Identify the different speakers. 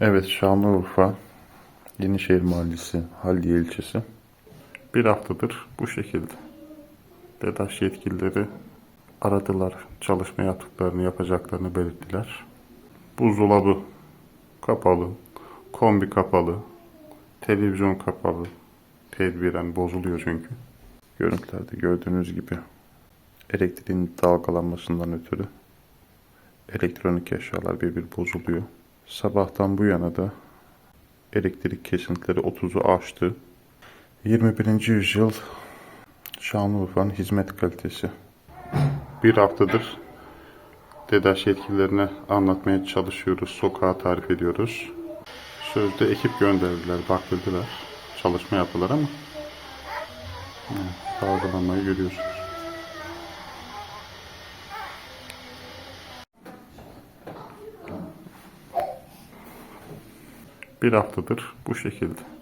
Speaker 1: Evet Şanlıurfa Yenişehir Mahallesi Haldiye ilçesi bir haftadır bu şekilde. DEDAŞ yetkilileri aradılar. Çalışma yaptıklarını yapacaklarını belirttiler. Buzdolabı kapalı, kombi kapalı, televizyon kapalı. Tedbiren bozuluyor çünkü. Görüntülerde gördüğünüz gibi elektriğin dalgalanmasından ötürü elektronik eşyalar bir bir bozuluyor. Sabahtan bu yana da elektrik kesintileri 30'u aştı. 21. yüzyıl Şanlıurfa'nın hizmet kalitesi. Bir haftadır DEDAŞ yetkililerine anlatmaya çalışıyoruz. Sokağa tarif ediyoruz. Sözde ekip gönderdiler, baktırdılar. Çalışma yaptılar ama evet, dalgalanmayı görüyorsunuz. Bir haftadır bu şekilde.